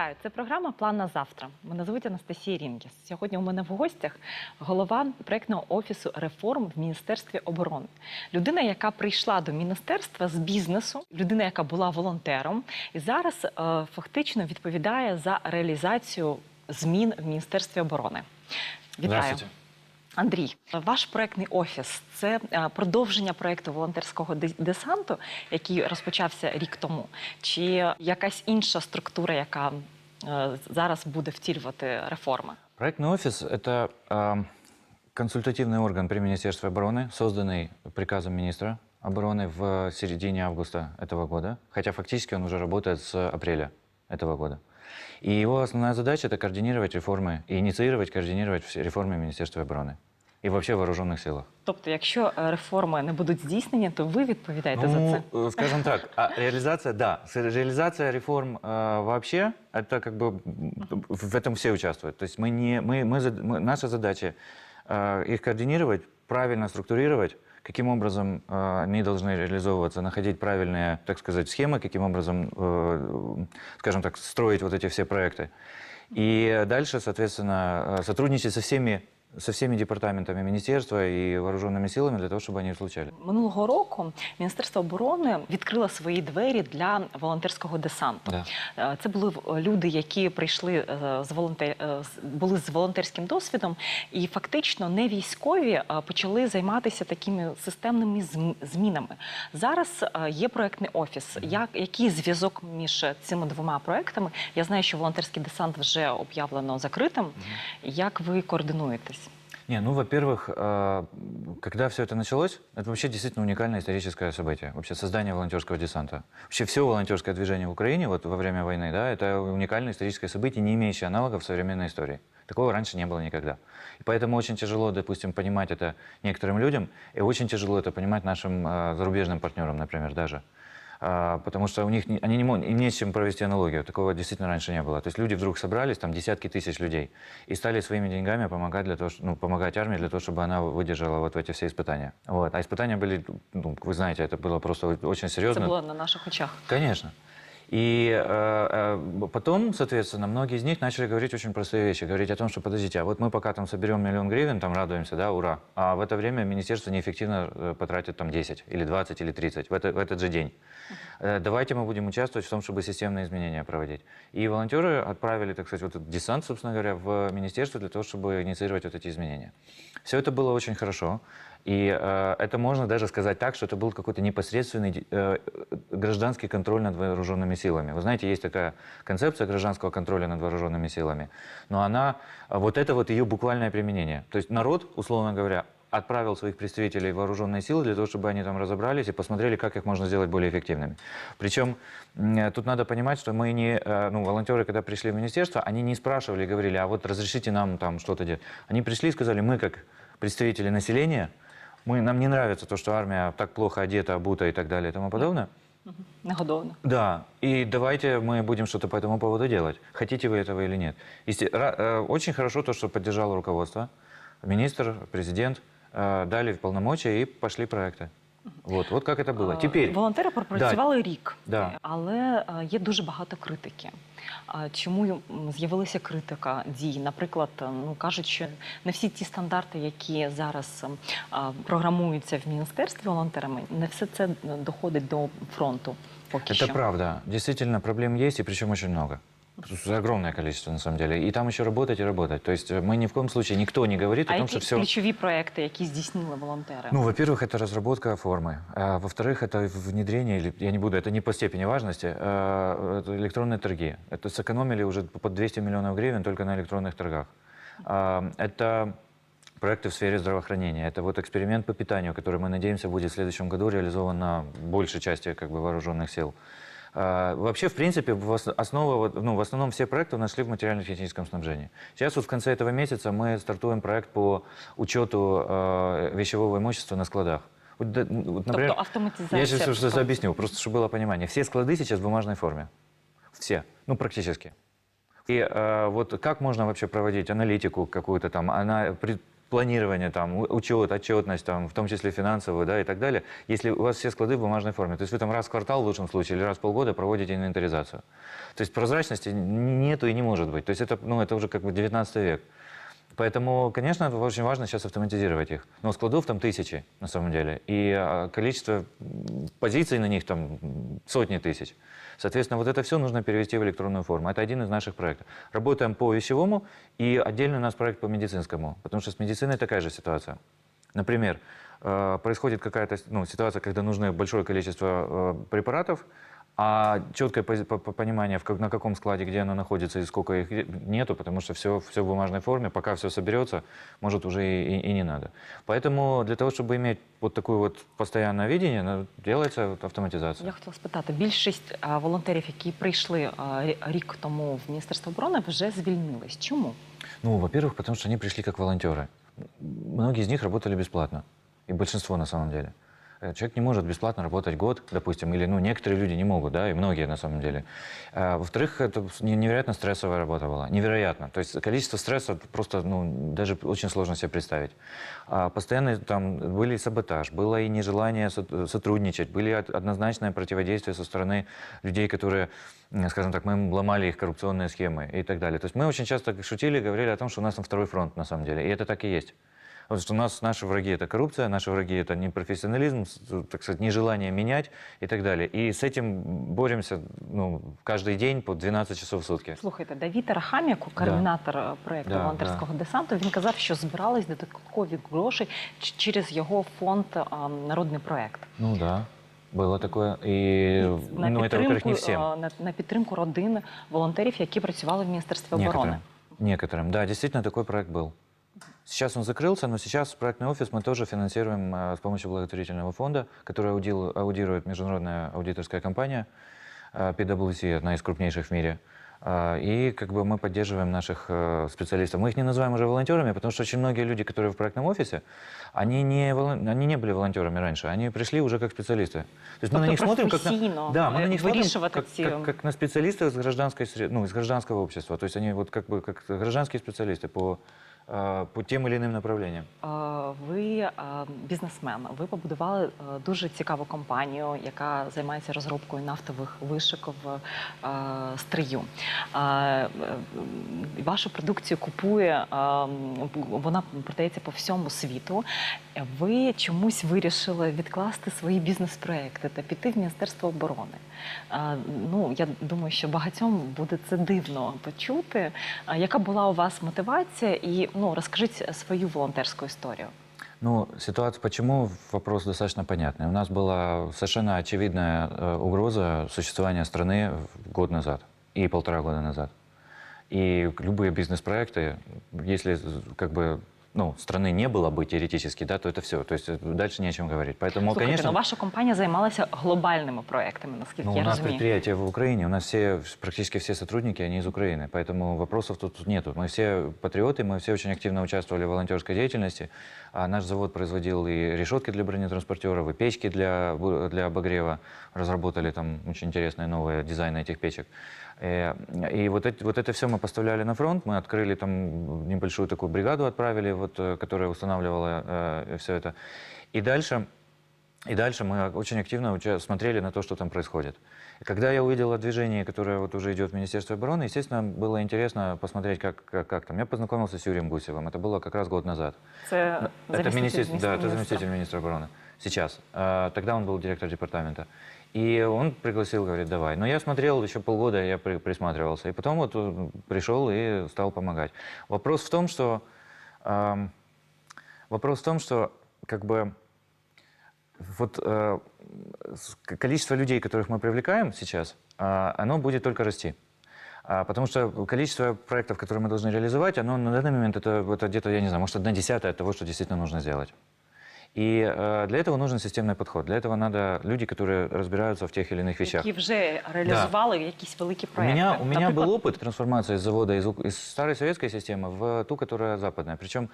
Вітаю! Це програма План на завтра. Мене звуть Анастасія Рінгіс. Сьогодні у мене в гостях голова проєктного офісу реформ в Міністерстві оборони. Людина, яка прийшла до міністерства з бізнесу, людина, яка була волонтером, і зараз е, фактично відповідає за реалізацію змін в Міністерстві оборони. Вітаю. Андрій, ваш проектний офіс це е, продовження проекту волонтерського десанту, який розпочався рік тому, чи якась інша структура, яка зараз буде втілювати реформи? Проектный офис – это э, консультативный орган при Министерстве обороны, созданный приказом министра обороны в середине августа этого года, хотя фактически он уже работает с апреля этого года. И его основная задача – это координировать реформы и инициировать, координировать реформы Министерства обороны и вообще в вооруженных силах. Тобто, якщо е, реформи не будуть здійснені, то ви відповідаєте за це. Ну, э, скажем так, а реализация, да, с- реализация реформ э, вообще, это как бы м, в этом все участвуют. То есть мы не, мы, мы, зад- мы- наша задача э, их координировать, правильно структурировать, каким образом э, они должны реализовываться, находить правильные, так сказать, схемы, каким образом, э, скажем так, строить вот эти все проекты. И дальше, соответственно, э, сотрудничать со всеми, со всеми департаментами министерства и вооруженными силами для того, чтобы они случали. Минулого року Міністерство оборони відкрило свої двері для волонтерського десанту. Да. Е, Це були люди, які прийшли е, з волонтер... е, були з волонтерським досвідом, і фактично не військові почали займатися такими системними змінами. Зараз є проектний офіс. Як який зв'язок між цими двома проектами? Я знаю, що волонтерський десант вже об'явлено закритим. Як ви координуєтесь? Не, ну, во-первых, э, когда все это началось, это вообще действительно уникальное историческое событие. Вообще создание волонтерского десанта. Вообще все волонтерское движение в Украине вот во время войны, да, это уникальное историческое событие, не имеющее аналогов в современной истории. Такого раньше не было никогда. И поэтому очень тяжело, допустим, понимать это некоторым людям, и очень тяжело это понимать нашим э, зарубежным партнерам, например, даже. А, потому что у них они не могут, им не с чем провести аналогию. Такого действительно раньше не было. То есть люди вдруг собрались, там десятки тысяч людей, и стали своими деньгами помогать для того, ну, помогать армии для того, чтобы она выдержала вот эти все испытания. Вот. А испытания были, ну, вы знаете, это было просто очень серьезно. було на наших очах. Конечно. И э, э, потом, соответственно, многие из них начали говорить очень простые вещи. Говорить о том, что, подождите, а вот мы пока там соберем миллион гривен, там радуемся, да, ура. А в это время министерство неэффективно э, потратит там 10 или 20 или 30 в, это, в этот же день. Давайте мы будем участвовать в том, чтобы системные изменения проводить. И волонтеры отправили, так сказать, вот этот десант, собственно говоря, в министерство для того, чтобы инициировать вот эти изменения. Все это было очень хорошо. И э, это можно даже сказать так, что это был какой-то непосредственный э, гражданский контроль над вооруженными силами. Вы знаете, есть такая концепция гражданского контроля над вооруженными силами, но она, а вот это вот ее буквальное применение. То есть народ, условно говоря, отправил своих представителей в вооруженные силы для того, чтобы они там разобрались и посмотрели, как их можно сделать более эффективными. Причем э, тут надо понимать, что мы не, э, ну, волонтеры, когда пришли в министерство, они не спрашивали, говорили, а вот разрешите нам там что-то делать. Они пришли и сказали, мы как представители населения, мы, нам не нравится то, что армия так плохо одета, обута и так далее и тому подобное. Негодовно. Да, и давайте мы будем что-то по этому поводу делать. Хотите вы этого или нет. Есте- э, Очень хорошо то, что поддержало руководство, министр, президент, э, дали полномочия и пошли проекты. Вот, вот как это было. Е, Теперь, волонтери пропрацювали рік, Да. але е, є дуже багато критики. А Чому м, з'явилася критика дій? Наприклад, е, ну кажуть, що не всі ті стандарти, які зараз ем, а, програмуються в міністерстві волонтерами, не все це доходить до фронту. Поки это що. правда. Действительно, проблем есть, и причем очень много. Огромное количество, на самом деле. И там еще работать и работать. То есть э, мы ни в коем случае, никто не говорит А о том, які что все... ключові проекти, які здійснили волонтери? Ну, во-первых, это разработка формы. А, во-вторых, это внедрение, или я не буду, это не по степени важности, а, это электронные торги. Это сэкономили уже под 200 миллионов гривен только на электронных торгах. А, это проекты в сфере здравоохранения. Это вот эксперимент по питанию, который, мы надеемся, будет в следующем году реализован на большей части как бы, вооруженных сил. А, Вообще, в принципе, в ос- основа, вот, ну, в основном все проекты у нас шли в материально-техническом снабжении. Сейчас вот в конце этого месяца мы стартуем проект по учету э, вещевого имущества на складах. Вот, вот, например, тобто автоматизація. я сейчас что тобто- объясню, просто чтобы было понимание. Все склады сейчас в бумажной форме. Все. Ну, практически. И э, вот как можно вообще проводить аналитику какую-то там, она, планирование, там, учет, отчетность, там, в том числе финансовую, да, и так далее, если у вас все склады в бумажной форме. То есть вы там раз в квартал, в лучшем случае, или раз в полгода проводите инвентаризацию. То есть прозрачности нету и не может быть. То есть это, ну, это уже как бы 19 век. Поэтому, конечно, очень важно сейчас автоматизировать их. Но складов там тысячи, на самом деле. И а, количество позиций на них там сотни тысяч. Соответственно, вот это все нужно перевести в электронную форму. Это один из наших проектов. Работаем по вещевому, и отдельно у нас проект по медицинскому. Потому что с медициной такая же ситуация. Например, э, происходит какая-то ну, ситуация, когда нужно большое количество э, препаратов, а четкое пози- по- по- понимание, в как- на каком складе, где оно находится и сколько их где- нету, потому что все, все в бумажной форме, пока все соберется, может уже и, и- и не надо. Поэтому для того, чтобы иметь вот такое вот постоянное видение, ну, делается вот автоматизация. Я хотіла спитати, більшість а, волонтерів, які прийшли а, рі- рік тому в Міністерство оборони, вже звільнились. Чому? Ну, во-первых, потому что они пришли как волонтеры. Многие из них работали бесплатно. И большинство на самом деле. Э, Человек не может бесплатно работать год, допустим, или ну, некоторые люди не могут, да, и многие на самом деле. А, во-вторых, это невероятно стрессовая работа была. Невероятно. То есть количество стресса просто, ну, даже очень сложно себе представить. А, постоянно там были саботаж, было и нежелание сот- сотрудничать, были однозначное противодействие со стороны людей, которые, скажем так, мы ломали их коррупционные схемы и так далее. То есть мы очень часто шутили, говорили о том, что у нас там второй фронт на самом деле. И это так и есть. Вот что у нас наши враги это коррупция, наши враги это непрофессионализм, с- так сказать, нежелание менять и так далее. И с этим боремся ну, каждый день по 12 часов в сутки. Слухайте, Давід Арахам'як, координатор е, проекту Да, волонтерського десанту, він казав, що збирались додаткові гроші ч- через його фонд а, Народний проект. Ну да, было такое. И, на ну, это, во-первых, не підтримку, всем. а, на, на підтримку родин волонтерів, які працювали в Міністерстві оборони. Некоторым. Некоторым. Да, действительно, такой проект был. Сейчас он закрылся, но сейчас проектный офис мы тоже финансируем э, с помощью благотворительного фонда, который аудил- аудирует международная аудиторская компания э, PwC, одна из крупнейших в мире. А, И как бы мы поддерживаем наших э, специалистов. Мы их не называем уже волонтерами, потому что очень многие люди, которые в проектном офисе, они не, волон- они не были волонтерами раньше, они пришли уже как специалисты. То есть мы на Тобто них смотрим как на, професійно, да, мы на е, них смотрим вирішувати как, ці- как- как на специалистов из гражданской сре- ну, из гражданского общества. То есть они вот как бы как гражданские специалисты по, э, по тем или иным направлениям. Е, Ви е, бізнесмен, ви побудували е, дуже цікаву компанію, яка займається розробкою нафтових вишик в е, стрию. Е, е, Вашу продукцію купує, е, вона продається по всьому світу. Ви чомусь вирішили відкласти свої бізнес-проекти та піти в Міністерство оборони. Е, Ну, я думаю, що багатьом буде це дивно почути. Яка була у вас мотивація? І ну розкажіть свою волонтерську історію. Ну, ситуация, почему, вопрос достаточно понятный. У нас была совершенно очевидная э, угроза существования страны в- год назад и полтора года назад. И любые бизнес-проекты, если как бы ну, страны не было бы теоретически, да, то это все. То есть э, дальше не о чем говорить. Поэтому, Слухайте, конечно, ну ваша компанія займалася глобальними проектами, наскільки Ну, я у нас розумію. предприятие в Украине, у нас все, практически все сотрудники, они из Украины, поэтому вопросов тут нету. Мы все патриоты, мы все очень активно участвовали в волонтерской деятельности. А наш завод производил и решетки для бронетранспортеров, и печки для, бу- для обогрева. Разработали там очень интересные новые дизайны этих печек. Э, И вот, эти- вот это все мы поставляли на фронт, мы открыли там небольшую такую бригаду, отправили, вот, э, которая устанавливала все это. И дальше и дальше мы очень активно уча- смотрели на то, что там происходит. И когда я увидел о движении, которое вот уже идет в Министерство обороны, естественно, было интересно посмотреть, как, как, как там. Я познакомился с Юрием Гусевым, это было как раз год назад. Це Ну, Это заміститель министр- да, это міністра. заместитель министра обороны. Сейчас. А, Тогда он был директор департамента. И он пригласил, говорит, давай. Но я смотрел еще полгода, я при- присматривался. И потом вот э, пришел и стал помогать. Вопрос в том, что... ам, вопрос в том, что как бы вот э, количество людей, которых мы привлекаем сейчас, а, оно будет только расти. А, Потому что количество проектов, которые мы должны реализовать, оно на данный момент это, это где-то, я не знаю, может, одна десятая от того, что действительно нужно сделать. И э, для этого нужен системный подход. Для этого надо люди, которые разбираются в тех или иных вещах. які вже реалізували якісь великі У проекти. меня, у меня Наприклад, был опыт трансформации завода из, ук- из старой советской системы в ту, которая западная. Причем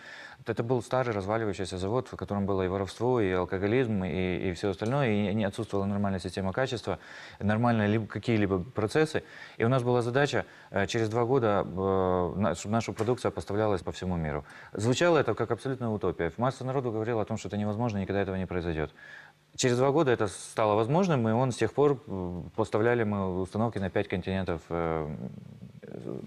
это был старый разваливающийся завод, в котором было и воровство, и алкоголизм, и, и все остальное, и не отсутствовала нормальная система качества, нормальные либо какие-либо процессы. И у нас была задача э, через два года, э, на- чтобы наша продукция поставлялась по всему миру. Звучало это как абсолютная утопия. Масса народу говорила о том, что это невозможно, никогда этого не произойдет. Через два года это стало возможным, и он с тех пор э, поставляли мы установки на пять континентов э,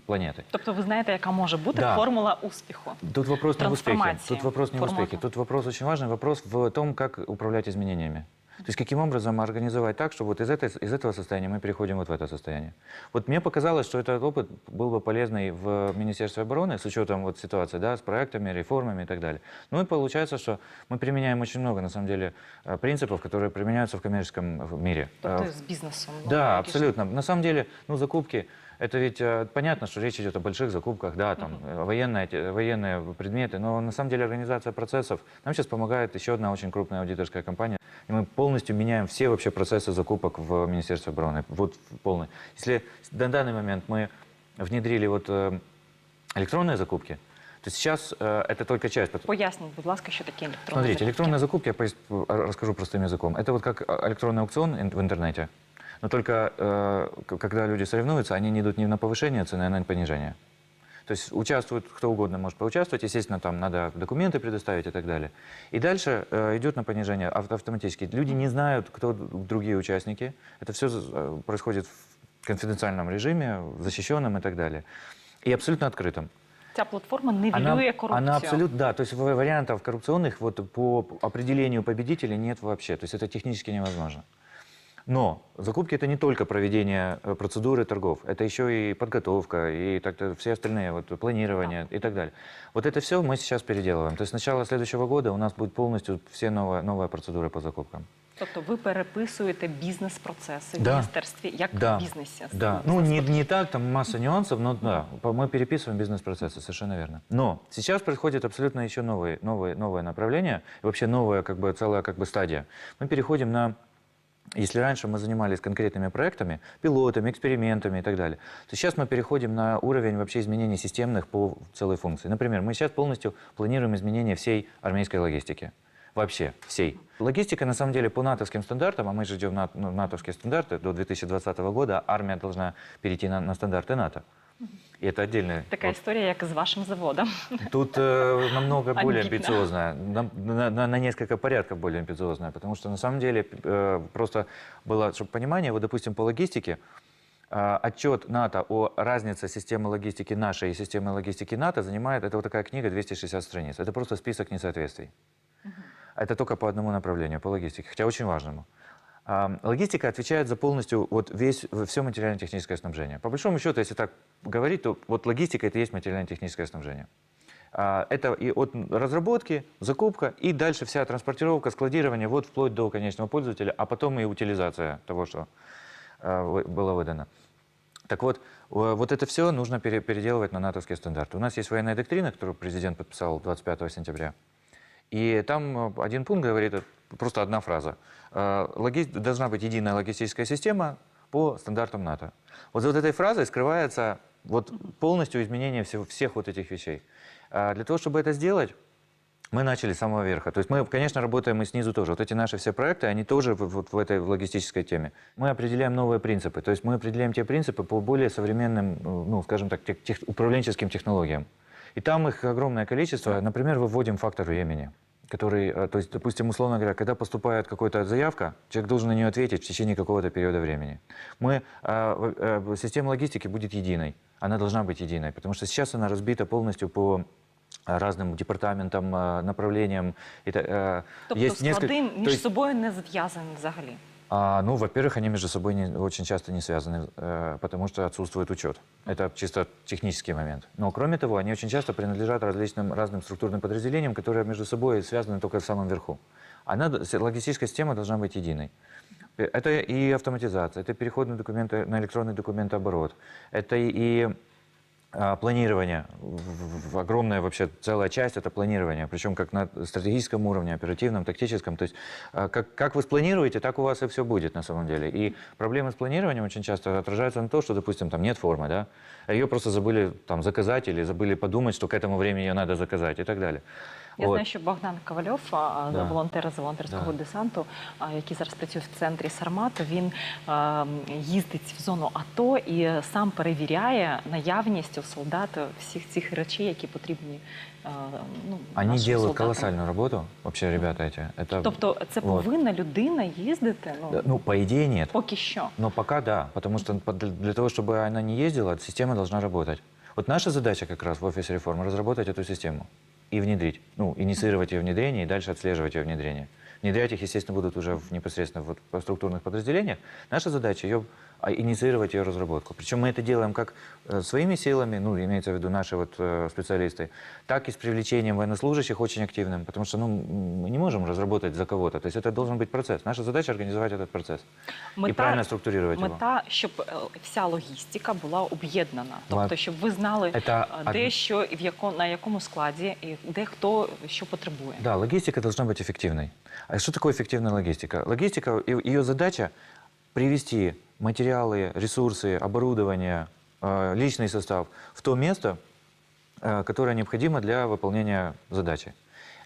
планеты. Тобто ви знаєте, яка може бути Да. формула успіху. Тут вопрос не в успехе. Трансформации Тут вопрос не в формата. Тут вопрос очень важный. Вопрос в том, как управлять изменениями. То есть каким образом организовать так, что вот из, этой, из этого состояния мы переходим вот в это состояние. Вот мне показалось, что этот опыт был бы полезный в Министерстве обороны с учетом вот ситуации, да, с проектами, реформами и так далее. Ну и получается, что мы применяем очень много, на самом деле, э, принципов, которые применяются в коммерческом э, мире. Тобто Э, з бізнесом. ну, да, абсолютно. На самом деле, ну, закупки, это ведь э, понятно, что речь идет о больших закупках, да, там, э, военные, военные предметы, но на самом деле организация процессов, нам сейчас помогает еще одна очень крупная аудиторская компания, и мы полностью меняем все вообще процессы закупок в Министерстве обороны, вот полный. Если на данный момент мы внедрили вот э, электронные закупки, то сейчас э, это только часть, Поясніть, будь ласка, що таке електронні Смотрите, закупки. электронные закупки, я пояс- расскажу простым языком. Это вот как электронный аукцион в интернете. Но только э, когда люди соревнуются, они не идут не на повышение цены, а на понижение. То есть участвует кто угодно может поучаствовать, естественно, там надо документы предоставить и так далее. И дальше э, идет на понижение ав- автоматически. Люди не знают, кто другие участники. Это все э, происходит в конфиденциальном режиме, защищенном и так далее. И абсолютно открытом. Ця платформа нивелює корупцію. Она абсолютно, да, то есть ва- вариантов коррупционных вот по определению победителей нет вообще, то есть это технически невозможно. Но закупки это не только проведение э, процедуры торгов, это еще и подготовка и так все остальные вот планирование и так далее. Вот это все мы сейчас переделываем. То есть с начала следующего года у нас будет полностью все новые, новые процедуры по закупкам. Тобто ви переписуєте бізнес-процеси в Да. міністерстві, як Да. в бізнесі. Да, ну не, не так, там масса нюансов, но да, по- мы переписываем бизнес-процессы, совершенно верно. Но сейчас происходит абсолютно еще новые, новые, новое направление, и вообще новая как бы целая как бы стадия. Мы переходим на если раньше мы занимались конкретными проектами, пилотами, экспериментами и так далее, то сейчас мы переходим на уровень вообще изменений системных по целой функции. Например, мы сейчас полностью планируем изменение всей армейской логистики. Вообще, всей. Логистика, на самом деле, по натовским стандартам, а мы же идем на ну, натовские стандарты, до 2020 года армия должна перейти на, на стандарты НАТО. И это отдельная... Така вот історія, як з вашим заводом. Тут э, намного более амбициозная, на, на- на несколько порядков более амбициозная, потому что на самом деле э, просто было, чтобы понимание, вот допустим по логистике, э, отчет НАТО о разнице системы логистики нашей и системы логистики НАТО занимает, это вот такая книга 260 страниц, это просто список несоответствий. Это только по одному направлению, по логистике, хотя очень важному. А, Логистика отвечает за полностью вот весь, все материально-техническое снабжение. По большому счету, если так говорить, то вот логистика это и есть материально-техническое снабжение. А, Это и от разработки, закупка, и дальше вся транспортировка, складирование, вот вплоть до конечного пользователя, а потом и утилизация того, что а, было выдано. Так вот, вот это все нужно пере- переделывать на натовские стандарты. У нас есть военная доктрина, которую президент подписал 25 сентября. И там э, один пункт говорит, э, просто одна фраза. Э, логи- Должна быть единая логистическая система по стандартам НАТО. Вот за вот этой фразой скрывается вот полностью изменение всего, всех вот этих вещей. А Для того, чтобы это сделать, мы начали с самого верха. То есть мы, конечно, работаем и снизу тоже. Вот эти наши все проекты, они тоже в- вот в этой логистической теме. Мы определяем новые принципы. То есть мы определяем те принципы по более современным, ну, скажем так, тех- тех- управленческим технологиям. И там их огромное количество. Например, мы вводим фактор времени который, э, то есть, допустим, условно говоря, когда поступает какая-то заявка, человек должен на нее ответить в течение какого-то периода времени. Мы, э, в- э, система логистики будет единой, она должна быть единой, потому что сейчас она разбита полностью по э, разным департаментам, э, направлениям. И та- э, Тобто есть несколько- склади то між есть, собою не зв'язані взагалі. А, ну, во-первых, они между собой не- очень часто не связаны, э, потому что отсутствует учет. Это чисто технический момент. Но, кроме того, они очень часто принадлежат различным разным структурным подразделениям, которые между собой связаны только в самом верху. Она, логистическая система должна быть единой. Э, Это и автоматизация, это переход документы, на электронный документооборот, это и планирование. В- в- Огромная вообще целая часть это планирование, причем как на стратегическом уровне, оперативном, тактическом. То есть а, как, как вы спланируете, так у вас и все будет на самом деле. И проблемы с планированием очень часто отражаются на то, что, допустим, там нет формы, да, ее просто забыли там заказать или забыли подумать, что к этому времени ее надо заказать и так далее. Я Вот. знаю, що Богдан Ковальов, а, Да. волонтер з волонтерського Да. десанту, а, який зараз працює в центрі Сармату, він а, їздить в зону АТО і сам перевіряє наявність у солдат всіх цих речей, які потрібні. а, Ну, Они нашим делают солдатам. колоссальную работу, вообще, ребята эти. Это, Тобто, це Вот. повинна людина їздити. Ну Да, ну, по идее, нет. поки що. Но пока да, потому что под- для для того, чтобы она не ездила, система должна работать. Вот наша задача как раз в офисе реформы разработать эту систему и внедрить, ну, инициировать ее внедрение и дальше отслеживать ее внедрение. Внедрять их, естественно, будут уже в, непосредственно вот по структурных подразделениях. Наша задача ее инициировать ее разработку. Причем мы это делаем как э, своими силами, ну, имеется в виду наши вот э, специалисты, так и с привлечением военнослужащих очень активным, потому что ну, м, мы не можем разработать за кого-то. То есть это должен быть процесс. Наша задача организовать этот процесс и правильно структурировать его. мета, щоб е, вся логістика була об'єднана. Тобто, Ла- щоб ви знали, Это е, де од- що і в яко, на якому складі, і де хто що потребує. Да, логистика должна быть эффективной. А что такое эффективная логистика? Логистика, и- ее задача привести материалы, ресурсы, оборудование, э, личный состав в то место, э, которое необходимо для выполнения задачи.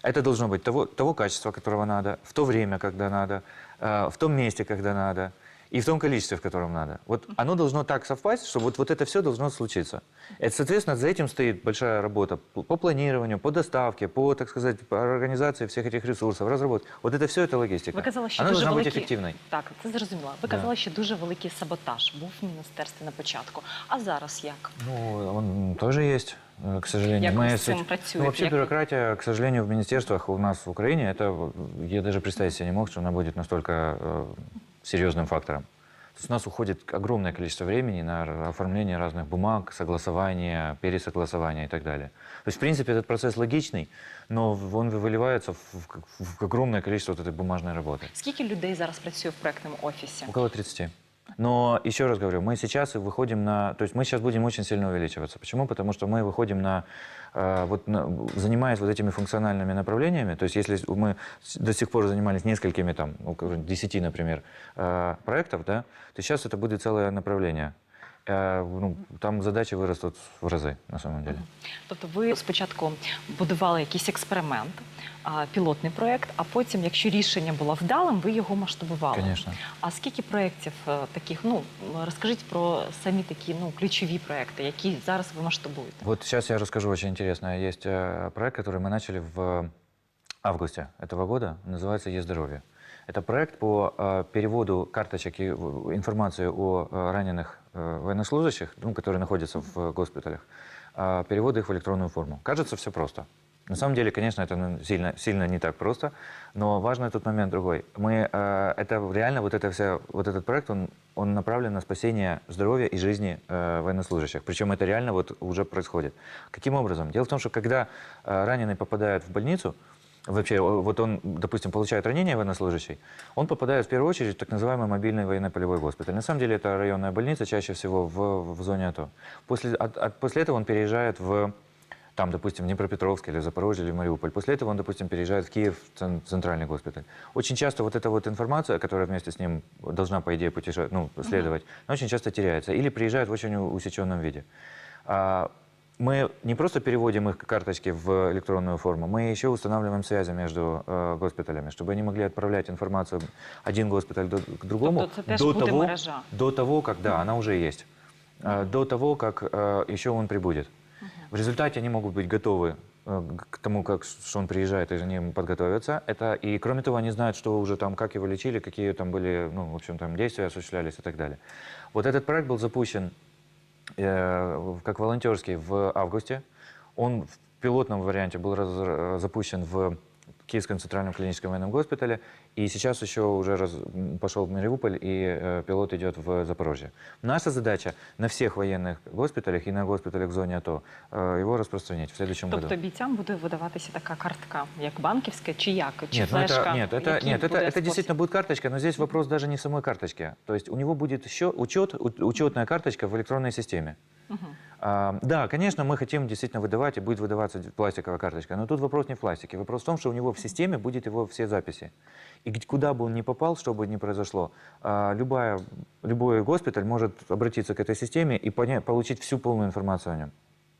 Это должно быть того, того качества, которого надо, в то время, когда надо, э, в том месте, когда надо, и в том количестве, в котором надо. Вот оно должно так совпасть, что вот, вот это все должно случиться. Это, соответственно, за этим стоит большая работа по по планированию, по доставке, по, так сказать, по организации всех этих ресурсов, разработке. Вот это все это логистика. Ви казали, що Она дуже должна быть великий... эффективной. Так, це зрозуміло. Ви Да. казали, що дуже великий саботаж був в міністерстві на початку. А зараз як? Ну, он тоже есть, э, к сожалению. Як ви Мы з цим с- працюєте? Ну, вообще Як- бюрократия, к сожалению, в министерствах у нас в Украине, это я даже представить себе не мог, что она будет настолько э, серьезным фактором. То есть у нас уходит огромное количество времени на р- оформление разных бумаг, согласование, пересогласование и так далее. То есть, в принципе, этот процесс логичный, но в- он выливается в, в- в огромное количество вот этой бумажной работы. Скільки людей зараз працює в проектному офісі? Около 30. Но еще раз говорю, мы сейчас и выходим на... То есть мы сейчас будем очень сильно увеличиваться. Почему? Потому что мы выходим на... э, вот занимаясь вот этими функциональными направлениями, то есть если мы до сих пор занимались несколькими, там, около 10, например, э, проектов, да, то сейчас это будет целое направление. Э, ну, там задачи вырастут в разы, на самом деле. Тобто ви спочатку будували якийсь експеримент, а, пілотний проект, а потім, якщо рішення було вдалим, ви його масштабували. Конечно. А скільки проєктів е, таких? Ну розкажіть про самі такі ну ключові проекти, які зараз ви масштабуєте. Вот сейчас я расскажу очень интересно. Есть э, проект, который мы начали в августе этого года, называется «Е-здоровье». Это проект по э, переводу карточек и информации о э, раненых э, военнослужащих, ну, которые находятся в госпиталях, э, перевода их в электронную форму. Кажется, все просто. На самом деле, конечно, это ну, сильно, сильно не так просто, но важный тут момент другой. Мы, э, это реально вот, это вся, вот этот проект, он, он направлен на спасение здоровья и жизни э, военнослужащих. Причем это реально вот уже происходит. Каким образом? Дело в том, что когда э, раненый попадает в больницу, Вообще, вот он, допустим, получает ранение военнослужащий, он попадает в первую очередь в так называемый мобильный военно-полевой госпиталь. На самом деле это районная больница, чаще всего в, в зоне АТО. После, от- от- после этого он переезжает в, там, допустим, в Днепропетровск или в Запорожье или в Мариуполь. После этого он, допустим, переезжает в Киев, в цен- центральный госпиталь. Очень часто вот эта вот информация, которая вместе с ним должна, по идее, путеше... ну, следовать, она очень часто теряется или приезжает в очень усеченном виде. Мы не просто переводим их карточки в электронную форму, мы еще устанавливаем связи между э, госпиталями, чтобы они могли отправлять информацию один госпиталь до- к другому Тобто до, того, мережа. до того, как, да, она уже есть, э, до того, как э, еще он прибудет. В результате они могут быть готовы э, к тому, как, что он приезжает, и они подготовятся. Это, и кроме того, они знают, что уже там, как его лечили, какие там были, ну, в общем, там действия осуществлялись и так далее. Вот этот проект был запущен как волонтерский в августе. Он в пилотном варианте был запущен в Киевском центральном клиническом военном госпитале. И сейчас еще уже раз- м, пошел в Мариуполь, и э, пилот идет в Запорожье. Наша задача на всех военных госпиталях и на госпиталях в зоне АТО э, его распространить в следующем Тобто году. бійцям буде видаватися така картка, як банківська, чи як? Чи Нет, ну флешка? это, нет, это, Який нет, это, буде это спосіб? действительно будет карточка, но здесь вопрос даже не в самой карточке. То есть у него будет еще учет, у- учетная карточка в электронной системе. А, да, конечно, мы хотим действительно выдавать, и будет выдаваться пластиковая карточка. Но тут вопрос не в пластике. Вопрос в том, что у него в системе будет его все записи. И куда бы он ни попал, что бы ни произошло, а, любая, любой госпиталь может обратиться к этой системе и поня- получить всю полную информацию о нем.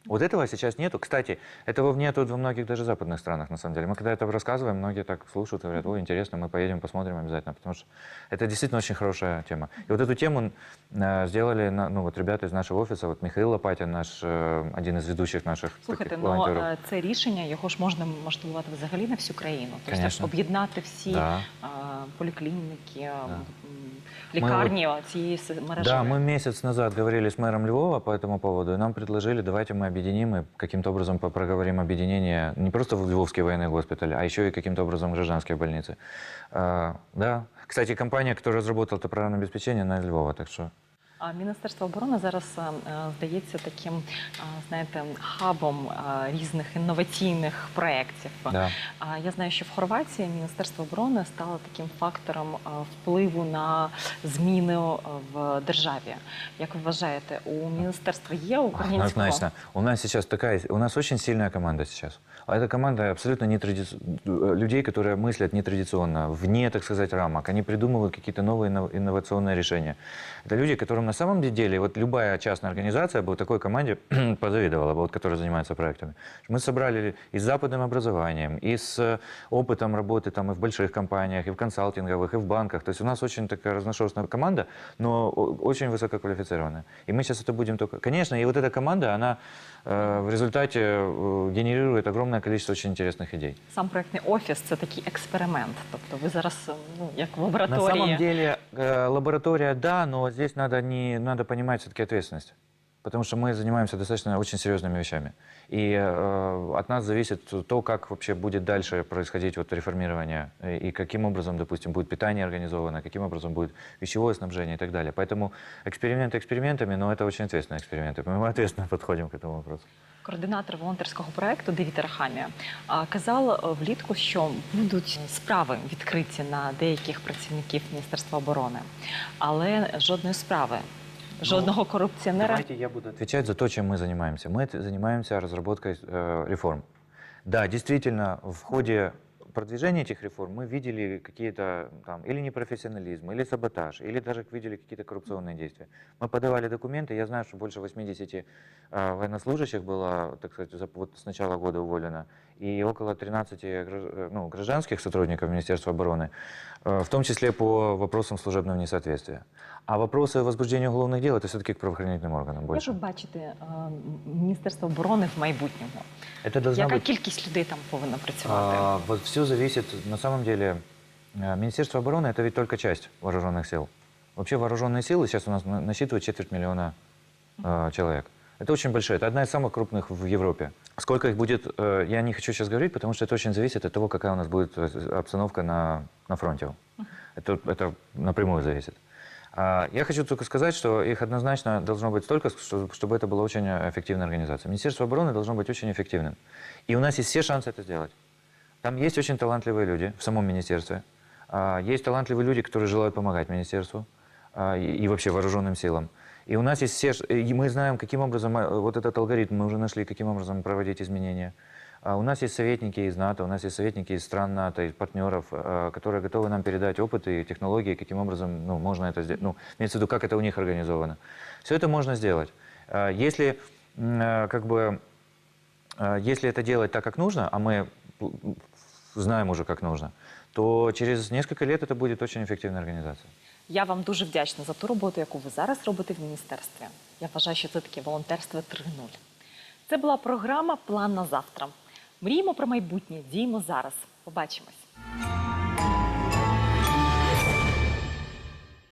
Вот этого сейчас нету. Кстати, этого нету во многих даже западных странах, на самом деле. Мы когда это рассказываем, многие так слушают и говорят, ой, интересно, мы поедем, посмотрим обязательно, потому что это действительно очень хорошая тема. И вот эту тему э, сделали, на- ну вот ребята из нашего офиса, вот Михаил Лопатин, наш, э, один из ведущих наших Слухайте, таких ну волонтеров. е, це рішення його ж можна масштабувати взагалі на всю країну. Тобто Конечно. об'єднати всі Да. е, поліклініки, е, Да. м, лікарні цієї с- мережі. Да, мы месяц назад говорили с мэром Львова по этому поводу, и нам предложили, давайте мы объединим и каким-то образом по- проговорим объединение не просто в Львовский военный госпиталь, а еще и каким-то образом гражданские больницы. А, да. Кстати, компания, которая разработала это программное обеспечение, она из Львова, так что... Міністерство оборони зараз е, здається таким, е, знаєте, хабом е, різних інноваційних проєктів. Да. Я знаю, що в Хорватії Міністерство оборони стало таким фактором впливу на зміни в державі. Як ви вважаєте, у міністерства є українського? Однозначно. У нас сейчас такая, у нас очень сильная команда сейчас. А эта команда абсолютно не людей, которые мыслят нетрадиционно, вне, так сказать, рамок. Они придумывают какие-то новые инно- инновационные решения. Это люди, которым на самом деле, вот любая частная организация бы такой команде позавидовала, бы, вот, которая занимается проектами. Мы собрали и с западным образованием, и с э, опытом работы там, и в больших компаниях, и в консалтинговых, и в банках. То есть у нас очень такая разношерстная команда, но очень высококвалифицированная. И мы сейчас это будем только... Конечно, и вот эта команда, она э, в результате э, генерирует огромное количество очень интересных идей. Сам проектний офіс це такий експеримент. Тобто ви зараз е, ну як в На лабораторії. самом деле э, лаборатория, да, но здесь надо, не, надо понимать все-таки ответственность. Потому что мы занимаемся достаточно очень серьезными вещами. И э, от нас зависит то, как вообще будет дальше происходить вот реформирование, э, и каким образом, допустим, будет питание организовано, каким образом будет пищевое снабжение и так далее. Поэтому эксперименты экспериментами, но это очень ответственные эксперименты. Мы ответственно подходим к этому вопросу. Координатор волонтерського проекту Девіта Рахамія а, казав е, влітку, що будуть справи відкриті на деяких працівників Міністерства оборони, але жодної справи, жодного корупціонера. Давайте я буду отвечать за то, чем мы занимаемся. Мы занимаемся разработкой э, реформ. Да, действительно, в ходе продвижения этих реформ мы видели какие-то там или непрофессионализм, или саботаж, или даже видели какие-то коррупционные действия. Мы подавали документы, я знаю, что больше 80 э, военнослужащих было, так сказать, за- вот с начала года уволено, и около 13 гражд- э, ну, гражданских сотрудников Министерства обороны, э, в том числе по вопросам служебного несоответствия. А вопросы возбуждения уголовных дел это все-таки к правоохранительным органам Як больше. ви бачите е, Міністерство оборони в майбутньому? Это должна Яка быть... кількість людей там повинна працювати? а, вот все зависит, на самом деле, э, Министерство обороны это ведь только часть вооруженных сил. Вообще вооруженные силы сейчас у нас на- насчитывают четверть миллиона э, человек. Это очень большое, это одна из самых крупных в Европе. Сколько их будет, э, я не хочу сейчас говорить, потому что это очень зависит от того, какая у нас будет э, обстановка на, на фронте. Это, это напрямую зависит. А, Я хочу только сказать, что их однозначно должно быть столько, что- чтобы это была очень эффективная организация. Министерство обороны должно быть очень эффективным. И у нас есть все шансы это сделать. Там есть очень талантливые люди в самом министерстве. А, Есть талантливые люди, которые желают помогать министерству а, и вообще вооруженным силам. И у нас есть все... И мы знаем, каким образом... э, Вот этот алгоритм мы уже нашли, каким образом проводить изменения. А У нас есть советники из НАТО, у нас есть советники из стран НАТО, из партнеров, э, которые готовы нам передать опыт и технологии, каким образом ну, можно это сделать. Ну, имеется в виду, как это у них организовано. Все это можно сделать. А, Если э, как бы а, Если это делать так, как нужно, а мы знаем уже, как нужно, то через несколько лет это будет очень эффективная организация. Я вам дуже вдячна за ту роботу, яку ви зараз робите в міністерстві. Я вважаю, що це таке волонтерство 3.0. Це була програма План на завтра. Мріємо про майбутнє, діємо зараз. Побачимось.